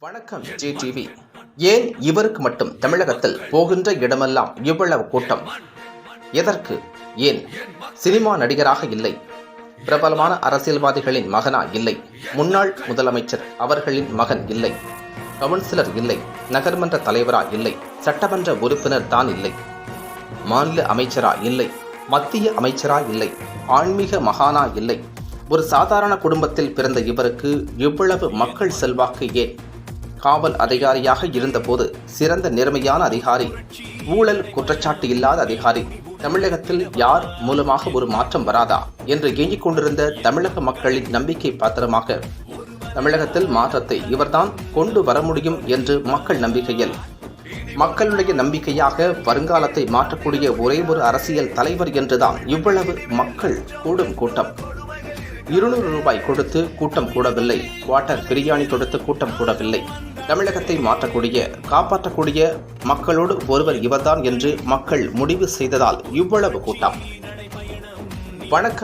வணக்கம் J TV ஏன் இவருக்கு மட்டும் தமிழகத்தில் போகின்ற இடமெல்லாம் இவ்வளவு கூட்டம்? எதற்கு? ஏன்? சினிமா நடிகராக இல்லை. பிரபலமான அரசியல்வாதிகளின் மகனா இல்லை. முன்னாள் முதலமைச்சர் அவர்களின் மகன் இல்லை. கவுன்சிலர் இல்லை. நகர்மன்ற தலைவரா இல்லை. சட்டமன்ற உறுப்பினர் தான் இல்லை. மாநில அமைச்சரா இல்லை. மத்திய அமைச்சரா இல்லை. ஆன்மீக மகானா இல்லை. ஒரு சாதாரண குடும்பத்தில் பிறந்த இவருக்கு இவ்வளவு மக்கள் செல்வாக்கு ஏன்? காவல் அதிகாரியாக இருந்தபோது சிறந்த நேர்மையான அதிகாரி ஊழல் குற்றச்சாட்டு இல்லாத அதிகாரி. தமிழகத்தில் யார் மூலமாக ஒரு மாற்றம் வராதா என்று ஏங்கிக் கொண்டிருந்த தமிழக மக்களின் நம்பிக்கை பாத்திரமாக தமிழகத்தில் மாற்றத்தை இவர்தான் கொண்டு வர முடியும் என்று மக்கள் நம்பிக்கையில். மக்களுடைய நம்பிக்கையாக வருங்காலத்தை மாற்றக்கூடிய ஒரே ஒரு அரசியல் தலைவர் என்றுதான் இவ்வளவு மக்கள் கூடும் கூட்டம். இருநூறு ரூபாய் கொடுத்து கூட்டம் கூடவில்லை. குவார்ட்டர் பிரியாணி கொடுத்து கூட்டம் கூடவில்லை. தமிழகத்தை மாற்றக்கூடிய காப்பாற்றக்கூடிய மக்களோடு ஒருவர் இவர்தான் என்று மக்கள் முடிவு செய்ததால் இவ்வளவு கூட்டம். வணக்கம்.